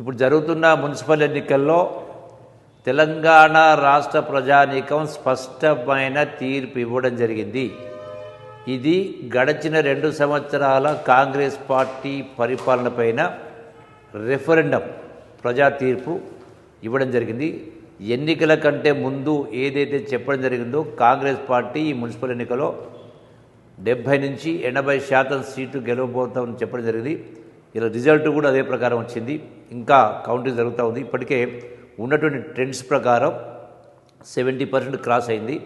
ఇప్పుడు జరుగుతున్న మున్సిపల్ ఎన్నికల్లో తెలంగాణ రాష్ట్ర ప్రజానీకం స్పష్టమైన తీర్పు ఇవ్వడం జరిగింది. ఇది గడచిన రెండు సంవత్సరాల కాంగ్రెస్ పార్టీ పరిపాలనపైన రెఫరెండం ప్రజా తీర్పు ఇవ్వడం జరిగింది. ఎన్నికల కంటే ముందు ఏదైతే చెప్పడం జరిగిందో కాంగ్రెస్ పార్టీ ఈ మున్సిపల్ ఎన్నికలో డెబ్భై నుంచి ఎనభై శాతం సీటు గెలవబోతామని చెప్పడం జరిగింది. ఇలా రిజల్ట్ కూడా అదే ప్రకారం వచ్చింది. ఇంకా కౌంటింగ్ జరుగుతూ ఉంది. ఇప్పటికే ఉన్నటువంటి ట్రెండ్స్ ప్రకారం సెవెంటీ పర్సెంట్ క్రాస్ అయింది.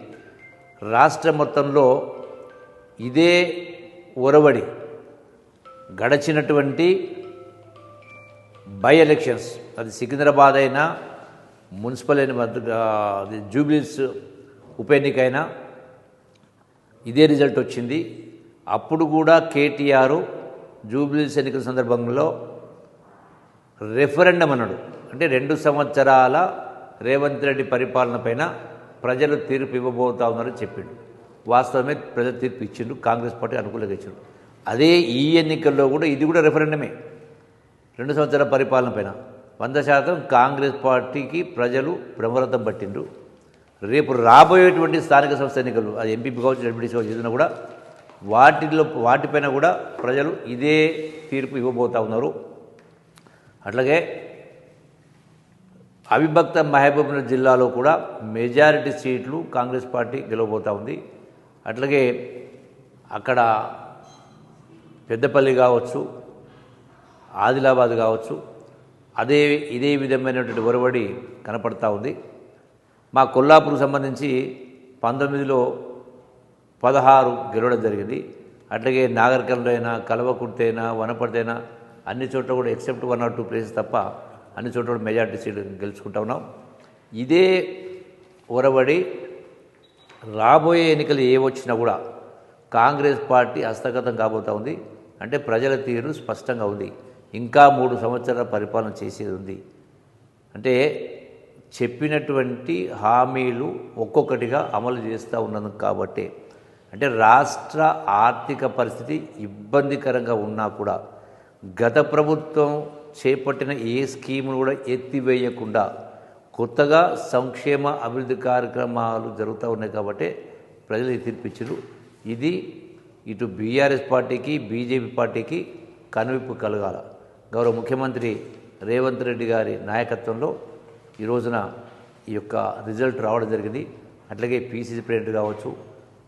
రాష్ట్ర మొత్తంలో ఇదే ఒరవడి గడచినటువంటి బై ఎలక్షన్స్ అది సికింద్రాబాద్ అయినా మున్సిపల్ అయిన అది జూబ్లీస్ ఉప ఎన్నికైనా ఇదే రిజల్ట్ వచ్చింది. అప్పుడు కూడా కేటీఆర్ జూబ్లీస్ ఎన్నికల సందర్భంలో రెఫరెండం అన్నాడు. అంటే రెండు సంవత్సరాల రేవంత్ రెడ్డి పరిపాలన పైన ప్రజలు తీర్పు ఇవ్వబోతా ఉన్నారని చెప్పిండు. వాస్తవమే ప్రజలు తీర్పు ఇచ్చిండు కాంగ్రెస్ పార్టీ అనుకూలంగా ఇచ్చిండు. అదే ఈ ఎన్నికల్లో కూడా ఇది కూడా రెఫరెండమే. రెండు సంవత్సరాల పరిపాలన పైన. వంద శాతం కాంగ్రెస్ పార్టీకి ప్రజలు బ్రహ్మరథం పట్టిండ్రు. రేపు రాబోయేటువంటి స్థానిక సంస్థ ఎన్నికలు అది ఎంపీ కావచ్చు ఎంపీటీసీ కావచ్చు ఏదైనా కూడా వాటిలో వాటిపైన కూడా ప్రజలు ఇదే తీర్పు ఇవ్వబోతా ఉన్నారు. అట్లాగే అవిభక్త మహబూబ్నగర్ జిల్లాలో కూడా మెజారిటీ సీట్లు కాంగ్రెస్ పార్టీ గెలవబోతూ ఉంది. అట్లాగే అక్కడ పెద్దపల్లి కావచ్చు ఆదిలాబాద్ కావచ్చు అదే ఇదే విధమైనటువంటి ఒరవడి కనపడతా ఉంది. మా కొల్లాపూర్కు సంబంధించి పంతొమ్మిదిలో పదహారు గెలవడం జరిగింది. అట్లాగే నాగరికంలో అయినా కలవకుర్తి అయినా అయినా అన్ని చోట్ల కూడా except one or two places తప్ప అన్ని చోట్ల కూడా మెజార్టీ సీట్లు గెలుచుకుంటా ఉన్నాం. ఇదే ఒరవడి రాబోయే ఎన్నికలు ఏ వచ్చినా కూడా కాంగ్రెస్ పార్టీ హస్తగతం కాబోతా ఉంది. అంటే ప్రజల తీరు స్పష్టంగా ఉంది. ఇంకా మూడు సంవత్సరాల పరిపాలన చేసేది ఉంది. అంటే చెప్పినటువంటి హామీలు ఒక్కొక్కటిగా అమలు చేస్తూ ఉన్నది కాబట్టి. అంటే రాష్ట్ర ఆర్థిక పరిస్థితి ఇబ్బందికరంగా ఉన్నా కూడా గత ప్రభుత్వం చేపట్టిన ఏ స్కీమును కూడా ఎత్తివేయకుండా కొత్తగా సంక్షేమ అభివృద్ధి కార్యక్రమాలు జరుగుతూ ఉన్నాయి కాబట్టి ప్రజలు ఈ తీర్పిచ్చారు ఇది ఇటు బీఆర్ఎస్ పార్టీకి బీజేపీ పార్టీకి కనువిప్పు కలగాల. గౌరవ ముఖ్యమంత్రి రేవంత్ రెడ్డి గారి నాయకత్వంలో ఈ రోజున ఈ యొక్క రిజల్ట్ రావడం జరిగింది. అట్లాగే పీసీసీ ప్రెసిడెంట్ కావచ్చు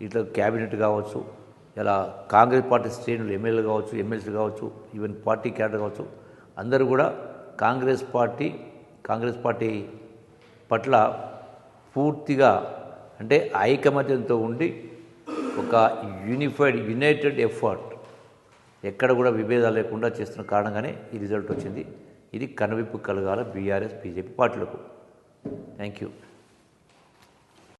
ఇట్లా క్యాబినెట్ కావచ్చు ఇలా కాంగ్రెస్ పార్టీ శ్రేణులు ఎమ్మెల్యేలు కావచ్చు ఎమ్మెల్సీలు కావచ్చు ఈవెన్ పార్టీ క్యాడర్ కావచ్చు అందరూ కూడా కాంగ్రెస్ పార్టీ కాంగ్రెస్ పార్టీ పట్ల పూర్తిగా అంటే ఐకమత్యంతో ఉండి ఒక యూనిఫైడ్ యునైటెడ్ ఎఫర్ట్ ఎక్కడ కూడా విభేదాలు లేకుండా చేస్తున్న కారణంగానే ఈ రిజల్ట్ వచ్చింది. ఇది కనువిప్పు కలగాల బీఆర్ఎస్ బీజేపీ పార్టీలకు. Thank you